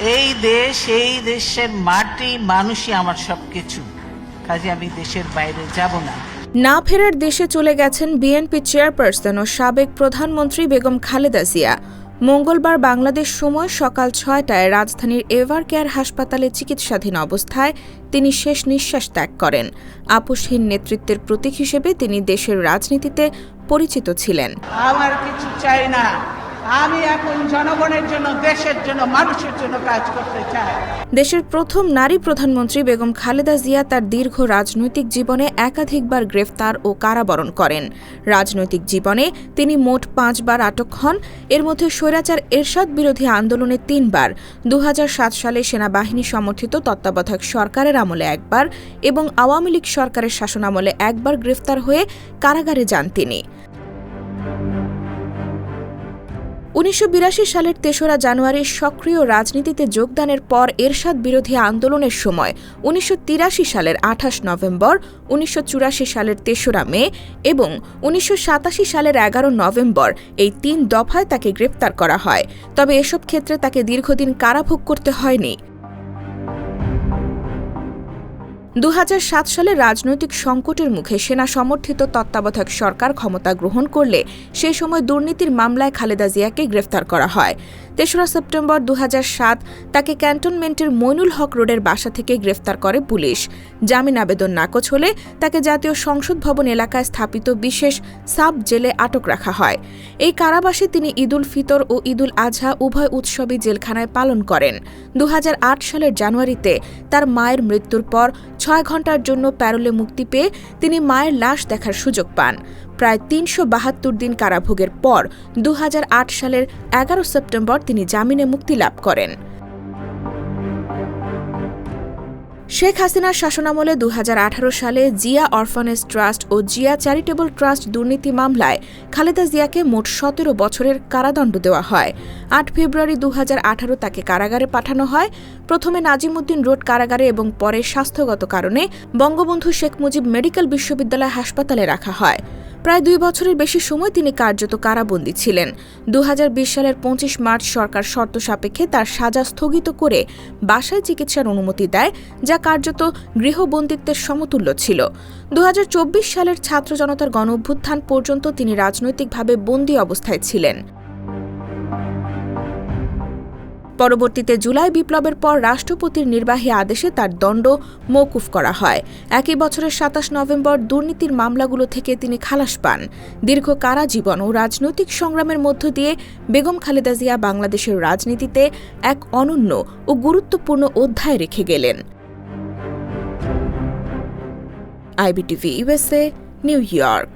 এই দেশ এই দেশের মাটি মানুষই আমার সব কিছু কাজে আমি দেশের বাইরে যাব না। না ফেরার দেশে চলে গেছেন বিএনপি চেয়ারপারসন ও সাবেক প্রধানমন্ত্রী বেগম খালেদা জিয়া। মঙ্গলবার বাংলাদেশ সময় সকাল ছয়টায় রাজধানীর এভার কেয়ার হাসপাতালে চিকিৎসাধীন অবস্থায় তিনি শেষ নিঃশ্বাস ত্যাগ করেন। আপোষহীন নেতৃত্বের প্রতীক হিসেবে তিনি দেশের রাজনীতিতে পরিচিত ছিলেন। আমার কিছু চাই না। আমি এখন জনগণের জন্য, দেশের জন্য, মানুষের জন্য কাজ করতে চাই। দেশের প্রথম নারী প্রধানমন্ত্রী বেগম খালেদা জিয়া তার দীর্ঘ রাজনৈতিক জীবনে একাধিকবার গ্রেফতার ও কারাবরণ করেন। রাজনৈতিক জীবনে তিনি মোট পাঁচবার আটক হন। এর মধ্যে স্বৈরাচার এরশাদ বিরোধী আন্দোলনে তিনবার দু হাজার সাত সালে সেনাবাহিনী সমর্থিত তত্ত্বাবধায়ক সরকারের আমলে একবার এবং আওয়ামী লীগ সরকারের শাসনামলে একবার গ্রেফতার হয়ে কারাগারে যান তিনি। উনিশশো বিরাশি সালের তেসরা জানুয়ারি সক্রিয় রাজনীতিতে যোগদানের পর এরশাদ বিরোধী আন্দোলনের সময় উনিশশো তিরাশি সালের আঠাশ নভেম্বর, উনিশশো চুরাশি সালের তেসরা মে এবং উনিশশো সাতাশি সালের এগারো নভেম্বর এই তিন দফায় তাকে গ্রেপ্তার করা হয়। তবে এসব ক্ষেত্রে তাকে দীর্ঘদিন কারাভোগ করতে হয়নি। দু হাজার সাত সালে রাজনৈতিক সংকটের মুখে সেনা সমর্থিত তত্ত্বাবধায়ক সরকার ক্ষমতা গ্রহণ করলে সেই সময় দুর্নীতির মামলায় খালেদা জিয়াকে গ্রেফতার করা হয়। তেসরা সেপ্টেম্বর দু হাজার সাত তাকে ক্যান্টনমেন্টের মইনুল হক রোডের বাসা থেকে গ্রেফতার করে পুলিশ। জামিন আবেদন নাকচ হলে তাকে জাতীয় সংসদ ভবন এলাকায় স্থাপিত বিশেষ সাব জেলে আটক রাখা হয়। এই কারাবাসে তিনি ঈদুল ফিতর ও ঈদুল আজহা উভয় উৎসবই জেলখানায় পালন করেন। দু হাজার আট সালের জানুয়ারিতে তার মায়ের মৃত্যুর পর ছয় ঘণ্টার জন্য প্যারোলে মুক্তি পেয়ে তিনি মায়ের লাশ দেখার সুযোগ পান। প্রায় তিনশো বাহাত্তর দিন কারাভোগের পর দু হাজার আট সালের এগারো সেপ্টেম্বর তিনি জামিনে মুক্তি লাভ করেন। শেখ হাসিনার শাসনামলে দু হাজার আঠারো সালে জিয়া অরফানেজ ট্রাস্ট ও জিয়া চ্যারিটেবল ট্রাস্ট দুর্নীতি মামলায় খালেদা জিয়াকে মোট সতেরো বছরের কারাদণ্ড দেওয়া হয়। আট ফেব্রুয়ারি দু হাজার আঠারো তাকে কারাগারে পাঠানো হয়। প্রথমে নাজিমুদ্দিন রোড কারাগারে এবং পরে স্বাস্থ্যগত কারণে বঙ্গবন্ধু শেখ মুজিব মেডিকেল বিশ্ববিদ্যালয় হাসপাতালে রাখা হয়। প্রায় দুই বছরের বেশি সময় তিনি কার্যত কারাবন্দী ছিলেন। দু হাজার বিশ সালের পঁচিশ মার্চ সরকার শর্ত সাপেক্ষে তার সাজা স্থগিত করে বাসায় চিকিৎসার অনুমতি দেয়, যা কার্যত গৃহবন্দিত্বের সমতুল্য ছিল। দু হাজার চব্বিশ সালের ছাত্র জনতার গণ অভ্যুত্থান পর্যন্ত তিনি রাজনৈতিকভাবে বন্দী অবস্থায় ছিলেন। পরবর্তীতে জুলাই বিপ্লবের পর রাষ্ট্রপতির নির্বাহী আদেশে তার দণ্ড মৌকুফ করা হয়। একই বছরের সাতাশ নভেম্বর দুর্নীতির মামলাগুলো থেকে তিনি খালাস পান। দীর্ঘ কারাজীবন ও রাজনৈতিক সংগ্রামের মধ্য দিয়ে বেগম খালেদা জিয়া বাংলাদেশের রাজনীতিতে এক অনন্য ও গুরুত্বপূর্ণ অধ্যায় রেখে গেলেন। IBTV USA New York.